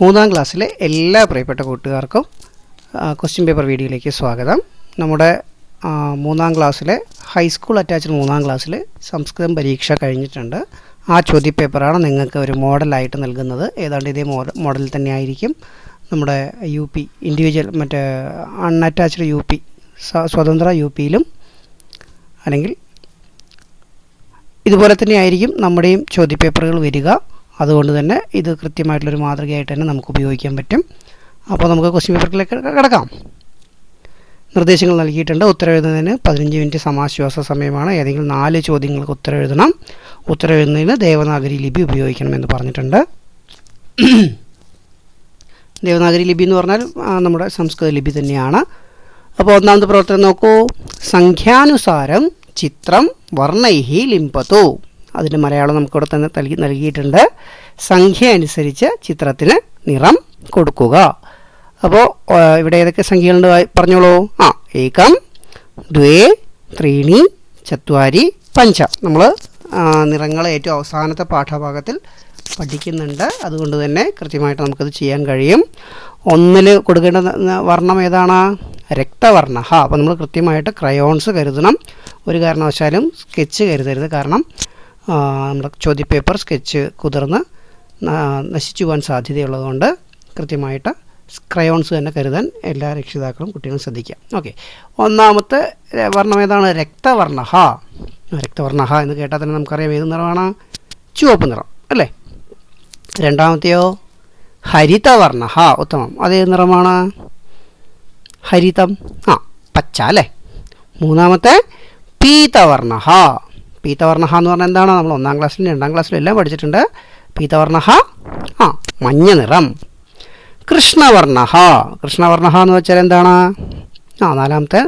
മൂന്നാം ക്ലാസ്സിലെ എല്ലാ പ്രിയപ്പെട്ട കൂട്ടുകാർക്കും ക്വസ്റ്റ്യൻ പേപ്പർ വീഡിയോയിലേക്ക് സ്വാഗതം. നമ്മുടെ മൂന്നാം ക്ലാസ്സിലെ ഹൈസ്കൂൾ അറ്റാച്ച്ഡ് മൂന്നാം ക്ലാസ്സിൽ സംസ്കൃതം പരീക്ഷ കഴിഞ്ഞിട്ടുണ്ട്. ആ ചോദ്യപേപ്പറാണ് നിങ്ങൾക്ക് ഒരു മോഡലായിട്ട് നൽകുന്നത്. ഏതാണ്ട് ഇതേ മോഡൽ തന്നെ ആയിരിക്കും നമ്മുടെ യു പി ഇൻഡിവിജ്വൽ മറ്റേ അൺഅറ്റാച്ച്ഡ് യു പി സ്വതന്ത്ര യു പിയിലും അല്ലെങ്കിൽ ഇതുപോലെ തന്നെയായിരിക്കും നമ്മുടെയും ചോദ്യപേപ്പറുകൾ വരിക. അതുകൊണ്ട് തന്നെ ഇത് കൃത്യമായിട്ടുള്ളൊരു മാതൃകയായിട്ട് തന്നെ നമുക്ക് ഉപയോഗിക്കാൻ പറ്റും. അപ്പോൾ നമുക്ക് ക്വസ്റ്റ്യൻ പേപ്പറിലേക്ക് കിടക്കാം. നിർദ്ദേശങ്ങൾ നൽകിയിട്ടുണ്ട്. ഉത്തരം എഴുതുന്നതിന് പതിനഞ്ച് മിനിറ്റ് സമാശ്വാസ സമയമാണ്. ഏതെങ്കിലും നാല് ചോദ്യങ്ങൾക്ക് ഉത്തരം എഴുതണം ഉത്തരം എഴുതുന്നതിന് ദേവനാഗരി ലിപി ഉപയോഗിക്കണമെന്ന് പറഞ്ഞിട്ടുണ്ട്. ദേവനാഗരി ലിപി എന്ന് പറഞ്ഞാൽ നമ്മുടെ സംസ്കൃത ലിപി തന്നെയാണ്. അപ്പോൾ ഒന്നാമത്തെ പ്രവർത്തനം നോക്കൂ. സംഖ്യാനുസാരം ചിത്രം വർണൈഹി ലിംപതു. അതിന്റെ മലയാളം നമുക്കിവിടെ തന്നെ നൽകി നൽകിയിട്ടുണ്ട്. സംഖ്യ അനുസരിച്ച് ചിത്രത്തിന് നിറം കൊടുക്കുക. അപ്പോൾ ഇവിടെ ഏതൊക്കെ സംഖ്യകളുണ്ട്? പറഞ്ഞോളൂ. ആ ഏകം ദ്വേ ത്രീണി ചത്വാരി പഞ്ച. നമ്മൾ നിറങ്ങൾ ഏറ്റവും അവസാനത്തെ പാഠഭാഗത്തിൽ പഠിക്കുന്നുണ്ട്. അതുകൊണ്ട് തന്നെ കൃത്യമായിട്ട് നമുക്കത് ചെയ്യാൻ കഴിയും. ഒന്നിൽ കൊടുക്കേണ്ട വർണം ഏതാണ്? രക്തവർണ. അപ്പോൾ നമ്മൾ കൃത്യമായിട്ട് ക്രയോൺസ് കരുതണം. ഒരു കാരണവശാലും സ്കെച്ച് കരുതരുത്. കാരണം നമ്മുടെ ചോദ്യപേപ്പർ സ്കെച്ച് കുതിർന്ന് നശിച്ചു പോകാൻ സാധ്യതയുള്ളതുകൊണ്ട് കൃത്യമായിട്ട് ക്രയോൺസ് തന്നെ കരുതാൻ എല്ലാ രക്ഷിതാക്കളും കുട്ടികളും ശ്രദ്ധിക്കാം. ഓക്കെ. ഒന്നാമത്തെ വർണം ഏതാണ്? രക്തവർണ. രക്തവർണ. എന്ന് കേട്ടാൽ തന്നെ നമുക്കറിയാം ഏത് നിറമാണ്? ചുവപ്പ് നിറം. അല്ലേ? രണ്ടാമത്തെയോ? ഹരിതവർണ. ഉത്തമം. അതേത് നിറമാണ്? ഹരിതം. ആ പച്ച. അല്ലേ? മൂന്നാമത്തെ പീതവർണ. പീതവർണ എന്ന് പറഞ്ഞാൽ എന്താണ് നമ്മൾ ഒന്നാം ക്ലാസ്സിലും രണ്ടാം ക്ലാസ്സിലും എല്ലാം പഠിച്ചിട്ടുണ്ട്. പീത്തവർണഹ ആ മഞ്ഞ നിറം. കൃഷ്ണവർണഹ കൃഷ്ണവർണഹ എന്ന് വെച്ചാൽ എന്താണ്? ആ നാലാമത്തെ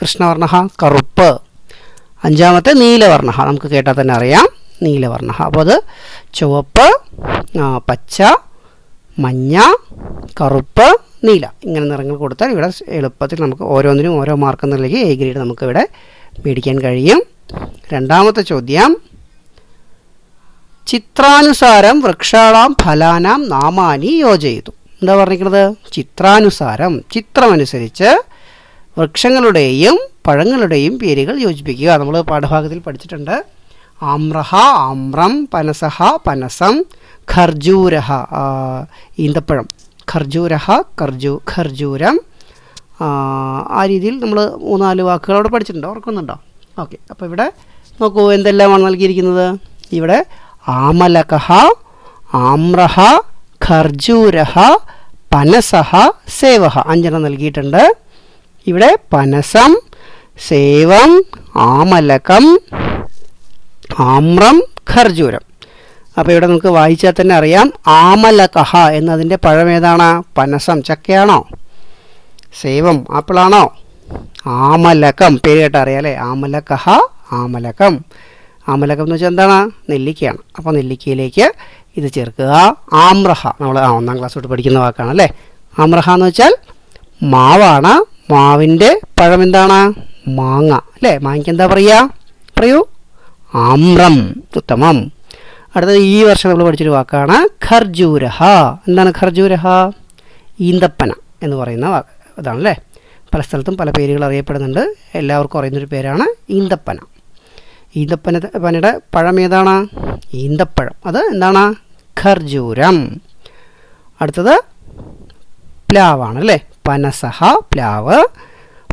കൃഷ്ണവർണഹ കറുപ്പ്. അഞ്ചാമത്തെ നീലവർണഹ നമുക്ക് കേട്ടാൽ തന്നെ അറിയാം. നീലവർണഹ അപ്പോൾ അത് ചുവപ്പ് പച്ച മഞ്ഞ കറുപ്പ് നീല. ഇങ്ങനെ നിറങ്ങൾ കൊടുത്താൽ ഇവിടെ എളുപ്പത്തിൽ നമുക്ക് ഓരോന്നിനും ഓരോ മാർക്ക് നൽകി എ ഗ്രേഡ് നമുക്ക് ഇവിടെ മേടിക്കാൻ കഴിയും. രണ്ടാമത്തെ ചോദ്യം. ചിത്രാനുസാരം വൃക്ഷാളാം ഫലാനാം നാമാനി യോജയിതു. എന്താ പറഞ്ഞിരിക്കുന്നത് ചിത്രാനുസാരം ചിത്രമനുസരിച്ച് വൃക്ഷങ്ങളുടെയും പഴങ്ങളുടെയും പേരുകൾ യോജിപ്പിക്കുക. നമ്മൾ പാഠഭാഗത്തിൽ പഠിച്ചിട്ടുണ്ട്. ആമ്രഹ ആമ്രം പനസഹ പനസം ഖർജൂരഹ ഈന്തപ്പഴം. ഖർജൂരഹ ഖർജൂ ഖർജൂരം ആ, രീതിയിൽ നമ്മൾ മൂന്നാൽ വാക്കുകൾ അവിടെ പഠിച്ചിട്ടുണ്ട്. ഓർക്കുന്നുണ്ടോ? ഓക്കെ അപ്പോൾ ഇവിടെ നോക്കൂ എന്തെല്ലാമാണ് നൽകിയിരിക്കുന്നത്? ഇവിടെ ആമലകഹ ആമ്രഹ ഖർജൂരഹ പനസഹ സേവഹ അഞ്ചെണ്ണം നൽകിയിട്ടുണ്ട്. ഇവിടെ പനസം സേവം ആമലകം ആമ്രം ഖർജൂരം. അപ്പോൾ ഇവിടെ നമുക്ക് വായിച്ചാൽ തന്നെ അറിയാം ആമലകഹ എന്നതിന്റെ പഴം ഏതാണ് പനസം ചക്കയാണോ? സേവം ആപ്പിളാണോ? ആമലകം. പേര് കേട്ടാൽ അറിയാം അല്ലേ ആമലകഹ ആമലകം. ആമലകം എന്ന് വെച്ചാൽ എന്താണ്? നെല്ലിക്കയാണ്. അപ്പോൾ നെല്ലിക്കയിലേക്ക് ഇത് ചേർക്കുക. ആമ്രഹ. നമ്മൾ ആ ഒന്നാം ക്ലാസ് തൊട്ട് പഠിക്കുന്ന വാക്കാണ് അല്ലേ? ആമ്രഹ എന്ന് വെച്ചാൽ മാവാണ്. മാവിന്റെ പഴം എന്താണ്? മാങ്ങ. അല്ലേ? മാങ്ങയ്ക്ക് എന്താ പറയുക പറയൂ. ആമ്രം. ഉത്തമം. അടുത്തത് ഈ വർഷം നമ്മൾ പഠിച്ചൊരു വാക്കാണ് ഖർജൂരഹ. എന്താണ് ഖർജൂരഹ? ഈന്തപ്പന എന്ന് പറയുന്ന വാക്ക്. ഇതാണ് അല്ലേ പല സ്ഥലത്തും പല പേരുകൾ അറിയപ്പെടുന്നുണ്ട്. എല്ലാവർക്കും അറിയുന്നൊരു പേരാണ് ഈന്തപ്പന. ഈന്തപ്പന പനയുടെ പഴം ഏതാണ്? ഈന്തപ്പഴം. അത് എന്താണ്? ഖർജൂരം. അടുത്തത് പ്ലാവാണ് അല്ലേ? പനസഹ പ്ലാവ്.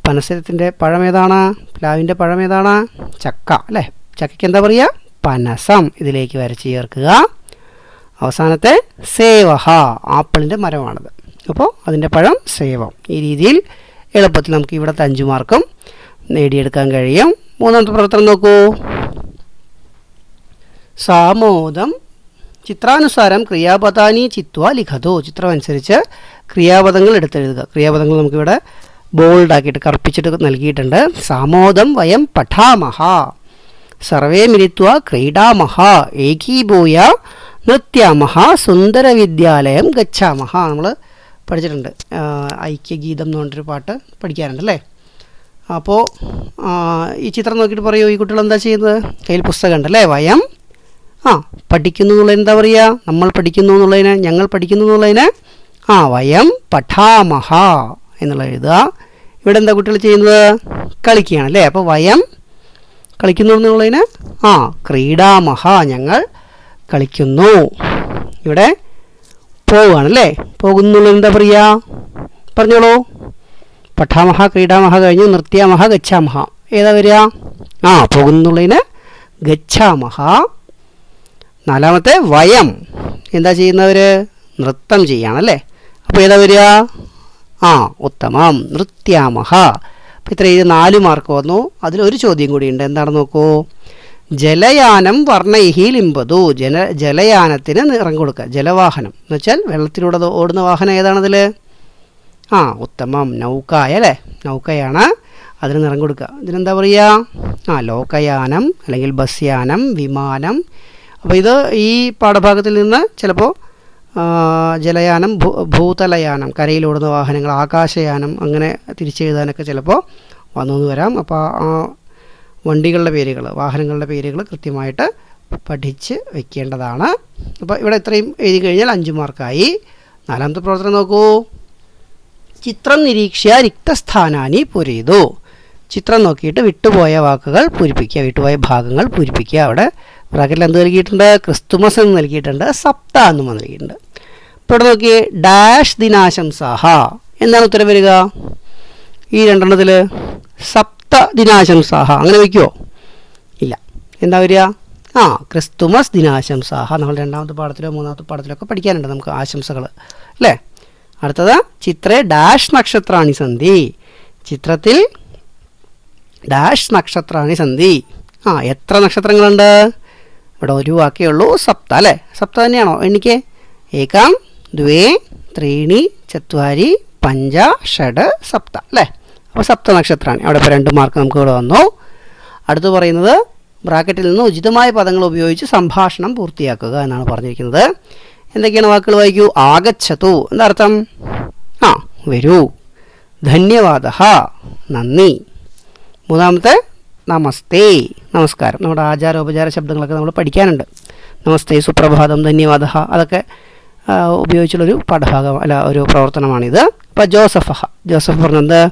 പനസരത്തിന്റെ പഴം ഏതാണ്? പ്ലാവിന്റെ പഴം ഏതാണ്? ചക്ക അല്ലേ? ചക്കയ്ക്ക് എന്താ പറയുക പനസം. ഇതിലേക്ക് വരച്ച് ചേർക്കുക. അവസാനത്തെ സേവഹ. ആപ്പിളിന്റെ മരമാണത്. അപ്പോൾ അതിന്റെ പഴം സേവം. ഈ രീതിയിൽ എളുപ്പത്തിൽ നമുക്ക് ഇവിടുത്തെ അഞ്ച് മാർക്കും നേടിയെടുക്കാൻ കഴിയും. മൂന്നാമത്തെ പ്രവർത്തനം നോക്കൂ. സാമോദം ചിത്രാനുസാരം ക്രിയാപദാനി ചിത്വ ലിഖതോ. ചിത്രം അനുസരിച്ച് ക്രിയാപദങ്ങൾ എടുത്തെഴുതുക. ക്രിയാപദങ്ങൾ നമുക്കിവിടെ ബോൾഡാക്കിയിട്ട് കറുപ്പിച്ചിട്ട് നൽകിയിട്ടുണ്ട്. സാമോദം വയം പഠാമഹ. സർവേ മിലിത്വ ക്രീഡാമഹ. ഏകീഭൂയ നൃത്യാമഹ. സുന്ദരവിദ്യാലയം ഗച്ഛാമഹ. നമ്മൾ പഠിച്ചിട്ടുണ്ട്. ഐക്യഗീതം എന്ന് പറഞ്ഞൊരു പാട്ട് പഠിക്കാറുണ്ട് അല്ലേ? അപ്പോൾ ഈ ചിത്രം നോക്കിയിട്ട് പറയൂ ഈ കുട്ടികൾ എന്താ ചെയ്യുന്നത്? കയ്യിൽ പുസ്തകം ഉണ്ടല്ലേ വയം? ആ പഠിക്കുന്നു എന്നുള്ളത് എന്താ പറയുക? നമ്മൾ പഠിക്കുന്നു എന്നുള്ളതിന് ഞങ്ങൾ പഠിക്കുന്നു എന്നുള്ളതിന് ആ വയം പഠാമഹ എന്നുള്ള എഴുതുക. ഇവിടെ എന്താ കുട്ടികൾ ചെയ്യുന്നത്? കളിക്കുകയാണ് അല്ലേ? അപ്പോൾ വയം കളിക്കുന്നു എന്നുള്ളതിന് ആ ക്രീഡാമഹ ഞങ്ങൾ കളിക്കുന്നു. ഇവിടെ പോവുകയാണ് അല്ലേ പോകുന്നുള്ളത് എന്താ പറയുക പറഞ്ഞോളൂ. പഠാമഹ ക്രീഡാമഹ കഴിഞ്ഞു. നൃത്യാമഹ ഗച്ഛാമഹ. ഏതാ വരിക? ആ പോകുന്നുള്ളതിന് ഗച്ഛാമഹ. നാലാമത്തെ വയം. എന്താ ചെയ്യുന്നവർ നൃത്തം ചെയ്യുകയാണല്ലേ? അപ്പോൾ ഏതാ വരിക? ആ ഉത്തമം. നൃത്യാമഹ അപ്പോൾ ഇത്ര ഇത് നാല് മാർക്ക് വന്നു. അതിലൊരു ചോദ്യം കൂടി ഉണ്ട് എന്താണെന്ന് നോക്കൂ? ജലയാനം വർണൈഹി ലിംബതു ജല ജലയാനത്തിന് നിറം കൊടുക്കുക. ജലവാഹനം. എന്ന് വെച്ചാൽ വെള്ളത്തിലൂടെ ഓടുന്ന വാഹനം ഏതാണതിൽ ആ ഉത്തമം. നൗക്കായ അല്ലേ? നൗക്കയാണ് അതിന് നിറം കൊടുക്കുക. ഇതിനെന്താ പറയുക ആ ലോകയാനം അല്ലെങ്കിൽ ബസ് യാനം വിമാനം. അപ്പോൾ ഇത് ഈ പാഠഭാഗത്തിൽ നിന്ന് ചിലപ്പോൾ ജലയാനം ഭൂ ഭൂതലയാനം കരയിലോടുന്ന വാഹനങ്ങൾ ആകാശയാനം അങ്ങനെ തിരിച്ചെഴുതാനൊക്കെ ചിലപ്പോൾ വന്നു വരാം. അപ്പോൾ ആ വണ്ടികളുടെ പേരുകൾ വാഹനങ്ങളുടെ പേരുകൾ കൃത്യമായിട്ട് പഠിച്ച് വെക്കേണ്ടതാണ്. അപ്പോൾ ഇവിടെ ഇത്രയും എഴുതി കഴിഞ്ഞാൽ അഞ്ച് മാർക്കായി. നാലാമത്തെ പ്രവർത്തനം നോക്കൂ. ചിത്രം നിരീക്ഷ്യ രിക്തസ്ഥാനാനി പൂരിതു ചിത്രം നോക്കിയിട്ട് വിട്ടുപോയ വാക്കുകൾ പൂരിപ്പിക്കുക വിട്ടുപോയ ഭാഗങ്ങൾ പൂരിപ്പിക്കുക. അവിടെ ബ്രാക്കറ്റിൽ എന്ത് നൽകിയിട്ടുണ്ട്? ക്രിസ്തുമസ് എന്ന് നൽകിയിട്ടുണ്ട് സപ്ത എന്നും നൽകിയിട്ടുണ്ട്. ഇപ്പോൾ ഇവിടെ നോക്കിയേ ഡാഷ് ദിനാശംസാഹ. എന്താണ് ഉത്തരം വരിക? ഈ രണ്ടെണ്ണത്തിൽ സപ്ത ദിനാശംസാഹ അങ്ങനെ വയ്ക്കുമോ ഇല്ല. എന്താ വരിക? ആ ക്രിസ്തുമസ് ദിനാശംസാഹ നമ്മൾ രണ്ടാമത്തെ പാഠത്തിലോ മൂന്നാമത്തെ പാഠത്തിലോ ഒക്കെ പഠിക്കാനുണ്ട് നമുക്ക് ആശംസകൾ അല്ലേ? അടുത്തത് ചിത്രേ ഡാഷ് നക്ഷത്രാണി സന്ധി. ചിത്രത്തിൽ ഡാഷ് നക്ഷത്രാണി സന്ധി. ആ എത്ര നക്ഷത്രങ്ങളുണ്ട്? ഇവിടെ ഒരു വാക്കേ ഉള്ളൂ സപ്ത അല്ലേ? സപ്ത തന്നെയാണോ എണ്ണിക്കേ? ഏകാം ദ്വേ ത്രീണി ചത്വാരി പഞ്ച ഷഡ് സപ്ത അല്ലേ? അപ്പോൾ സപ്ത നക്ഷത്രമാണ് അവിടെ ഇപ്പോൾ രണ്ട് മാർക്ക് നമുക്ക് ഇവിടെ വന്നു. അടുത്ത് പറയുന്നത് ബ്രാക്കറ്റിൽ നിന്ന് ഉചിതമായ പദങ്ങൾ ഉപയോഗിച്ച് സംഭാഷണം പൂർത്തിയാക്കുക എന്നാണ് പറഞ്ഞിരിക്കുന്നത്. എന്തൊക്കെയാണ് വാക്കുകൾ വായിക്കൂ? ആഗച്ഛതു. എന്താർത്ഥം ആ വരൂ. ധന്യവാദ നന്ദി. മൂന്നാമത്തെ നമസ്തേ. നമസ്കാരം. നമ്മുടെ ആചാരോപചാര ശബ്ദങ്ങളൊക്കെ നമ്മൾ പഠിക്കാനുണ്ട്. നമസ്തേ സുപ്രഭാതം ധന്യവാദ അതൊക്കെ ഉപയോഗിച്ചുള്ളൊരു പഠഭാഗം അല്ല ഒരു പ്രവർത്തനമാണിത്. അപ്പോൾ ജോസഫ ജോസഫ് പറഞ്ഞത്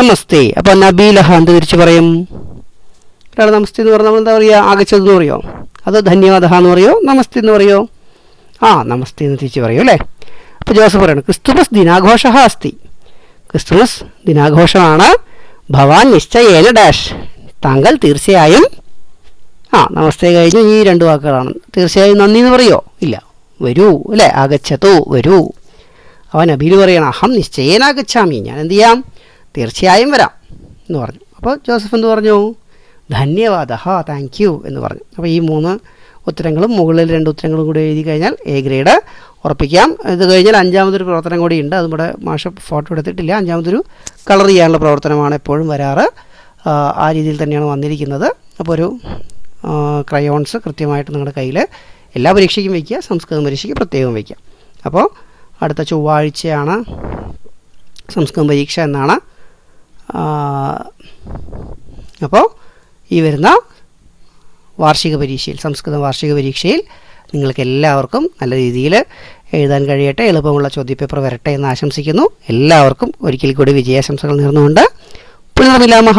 നമസ്തേ. അപ്പോൾ നബീലഹ എന്ത് തിരിച്ച് പറയും? ഒരാൾ നമസ്തേ എന്ന് പറഞ്ഞാൽ നമ്മൾ എന്താ പറയുക ആഗച്ചത് എന്ന് അത് ധന്യവാദ എന്ന് പറയോ? നമസ്തേ എന്ന് പറയോ? ആ നമസ്തേ എന്ന് തിരിച്ച് പറയൂ അല്ലേ? അപ്പോൾ ജോസഫ് പറയണം ക്രിസ്തുമസ് ദിനാഘോഷ അസ്തി. ക്രിസ്തുമസ് ദിനാഘോഷമാണ്. ഭവാൻ നിശ്ചയേന ഡാഷ്. താങ്കൾ തീർച്ചയായും ആ നമസ്തേ കഴിഞ്ഞ് ഈ രണ്ട് വാക്കുകളാണ്. തീർച്ചയായും നന്ദി എന്ന് പറയോ? ഇല്ല. വരൂ അല്ലേ? ആഗച്ഛതു വരൂ. അവൻ അബീൽ പറയണം അഹം നിശ്ചയേന ആഗച്ഛാമി. ഞാൻ എന്ത് ചെയ്യാം? തീർച്ചയായും വരാം എന്ന് പറഞ്ഞു. അപ്പോൾ ജോസഫ് എന്ത് പറഞ്ഞു? ധന്യവാദ. താങ്ക് യു എന്ന് പറഞ്ഞു. അപ്പോൾ ഈ മൂന്ന് ഉത്തരങ്ങളും മുകളിൽ രണ്ട് ഉത്തരങ്ങളും കൂടി എഴുതി കഴിഞ്ഞാൽ എ ഗ്രേഡ് ഉറപ്പിക്കാം. ഇത് കഴിഞ്ഞാൽ അഞ്ചാമതൊരു പ്രവർത്തനം കൂടി ഉണ്ട്. അത് ഇവിടെ മാഷ ഫോട്ടോ എടുത്തിട്ടില്ല. അഞ്ചാമതൊരു കളർ ചെയ്യാനുള്ള പ്രവർത്തനമാണ് എപ്പോഴും വരാറ്. ആ, രീതിയിൽ തന്നെയാണ് വന്നിരിക്കുന്നത്. അപ്പോൾ ഒരു ക്രയോൺസ് കൃത്യമായിട്ട് നിങ്ങളുടെ കയ്യിൽ എല്ലാ പരീക്ഷയ്ക്കും വയ്ക്കുക സംസ്കൃതം പരീക്ഷയ്ക്ക് പ്രത്യേകം വയ്ക്കുക. അപ്പോൾ അടുത്ത ചൊവ്വാഴ്ചയാണ് സംസ്കൃതം പരീക്ഷ എന്നാണ് അപ്പോൾ ഈ വരുന്ന വാർഷിക പരീക്ഷയിൽ സംസ്കൃത വാർഷിക പരീക്ഷയിൽ നിങ്ങൾക്ക് എല്ലാവർക്കും നല്ല രീതിയിൽ എഴുതാൻ കഴിയട്ടെ എളുപ്പമുള്ള ചോദ്യപേപ്പർ വരട്ടെ എന്ന് ആശംസിക്കുന്നു. എല്ലാവർക്കും ഒരിക്കൽ കൂടി വിജയാശംസകൾ നേർന്നുകൊണ്ട്. പുനർമിലാമഹ.